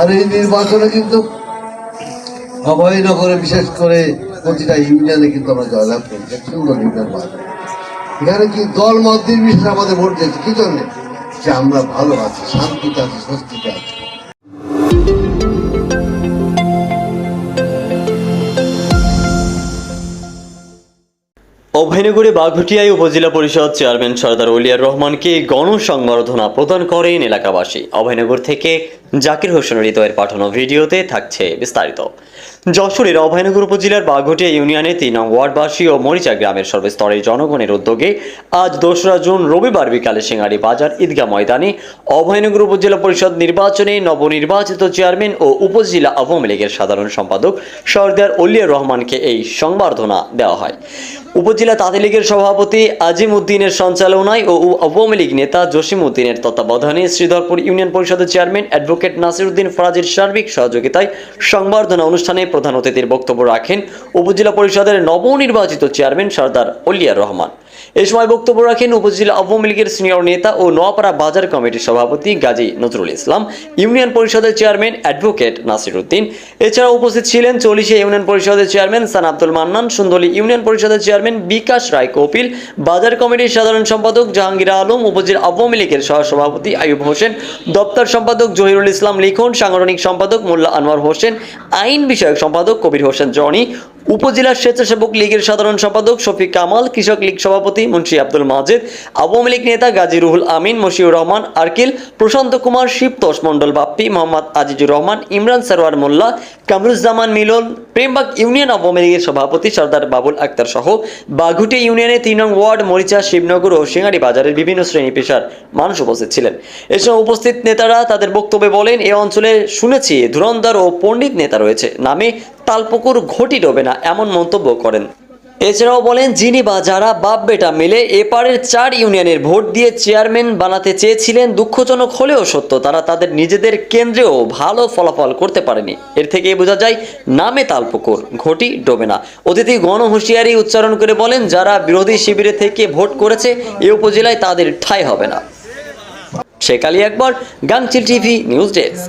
আর এই নির্বাচনে কিন্তু অভয়নগরে বিশেষ করে প্রতিটা ইউনিয়নে কিন্তু আমরা জয়লাভ করি। সুন্দর নির্বাচন এখানে কি দল মত নির্বিশেষে আমাদের ভোট দিয়েছে? কি জন্য? যে আমরা ভালো আছি, শান্তিতে আছি, স্বস্তিতে আছি। অভয়নগরে বাঘটিয়ায় উপজেলা পরিষদ চেয়ারম্যান সর্দার উলিয়ার রহমানকে গণসংবর্ধনা প্রদান করেন এলাকাবাসী। অভয়নগর থেকে জাকির হোসেন হৃদয়ের পাঠানো ভিডিওতে থাকছে বিস্তারিত। যশোরের অভয়নগর উপজেলার বাঘটিয়া ইউনিয়নে তিন ওয়ার্ডবাসী ও মরিচা গ্রামের সর্বস্তরের জনগণের উদ্যোগে আজ দোসরা জুন রবিবার বিকালে সিঙ্গারি বাজার ঈদগাহ ময়দানে অভয়নগর উপজেলা পরিষদ নির্বাচনে নবনির্বাচিত চেয়ারম্যান ও উপজেলা আওয়ামী লীগের সাধারণ সম্পাদক সর্দার উলিয়ার রহমানকে এই সংবর্ধনা দেওয়া হয়। উপজেলা তাঁতি লীগের সভাপতি আজিম উদ্দিনের সঞ্চালনায় ও আওয়ামী লীগ নেতা জসিম উদ্দিনের তত্ত্বাবধানে শ্রীধরপুর ইউনিয়ন পরিষদের চেয়ারম্যান অ্যাডভোকেট নাসির উদ্দিন ফরাজির সার্বিক সহযোগিতায় সংবর্ধনা অনুষ্ঠানে প্রধান অতিথির বক্তব্য রাখেন উপজেলা পরিষদের নবনির্বাচিত চেয়ারম্যান সর্দার অলিয়ার রহমান। এ সময় বক্তব্য রাখেন উপজেলা আওয়ামী লীগের সিনিয়র নেতা ও নোয়াপাড়া বাজার কমিটির সভাপতি গাজী নজরুল ইসলাম, ইউনিয়ন পরিষদের চেয়ারম্যান অ্যাডভোকেট নাসির উদ্দিন। এছাড়া উপস্থিত ছিলেন চল্লিশে ইউনিয়ন পরিষদের চেয়ারম্যান সান আব্দুল মান্নান, সুন্দরী ইউনিয়ন পরিষদের চেয়ারম্যান বিকাশ রায় কপিল, বাজার কমিটির সাধারণ সম্পাদক জাহাঙ্গীর আলম, উপজেলা আওয়ামী লীগের সহসভাপতি আয়ুব হোসেন, দপ্তর সম্পাদক জহিরুল ইসলাম লিখন, সাংগঠনিক সম্পাদক মোল্লা আনোয়ার হোসেন, আইন বিষয়ক সম্পাদক কবির হোসেন জনি উপজেলা স্বেচ্ছাসেবক লীগের সাধারণ সম্পাদক শফিক কামাল, কৃষক লীগ সভাপতি মুন্সি আব্দুল মাজেদ, আওয়ামী লীগ নেতা গাজী রুহুল আমিন, মশিউর রহমান, আরকিল, প্রশান্ত কুমার শিবতোষ মণ্ডল, বাপ্পি মোহাম্মদ আজিজুর রহমান, ইমরান সরওয়ার মোল্লা, কামরুজ্জামান মিলন, প্রেমবাগ ইউনিয়ন আওয়ামী লীগের সভাপতি সর্দার বাবুল আক্তার সহ বাঘুটি ইউনিয়নে তিন নং ওয়ার্ড, মরিচা, শিবনগর ও সিঙ্গারি বাজারের বিভিন্ন শ্রেণি পেশার মানুষ উপস্থিত ছিলেন। এসব উপস্থিত নেতারা তাদের বক্তব্যে বলেন, এ অঞ্চলে শুনেছি ধুরন্ধর ও পণ্ডিত নেতা রয়েছে। নামে তালপুকুর ঘটি ডোবে না, এমন মন্তব্য করেন। এছাড়াও বলেন, যিনি বা যারা বাপ বেটা মিলে এপারের চার ইউনিয়নের ভোট দিয়ে চেয়ারম্যান বানাতে চেয়েছিলেন, দুঃখজনক হলেও সত্য, তারা তাদের নিজেদের কেন্দ্রেও ভালো ফলাফল করতে পারেনি। এর থেকে বোঝা যায়, নামে তালপুকুর, ঘটি ডোবে না। অতিথি গণ হুঁশিয়ারি উচ্চারণ করে বলেন, যারা বিরোধী শিবিরে থেকে ভোট করেছে, এ উপজেলায় তাদের ঠাঁই হবে না। শেখ একবার গাংচিল টিভি, নিউজ ডেস্ক।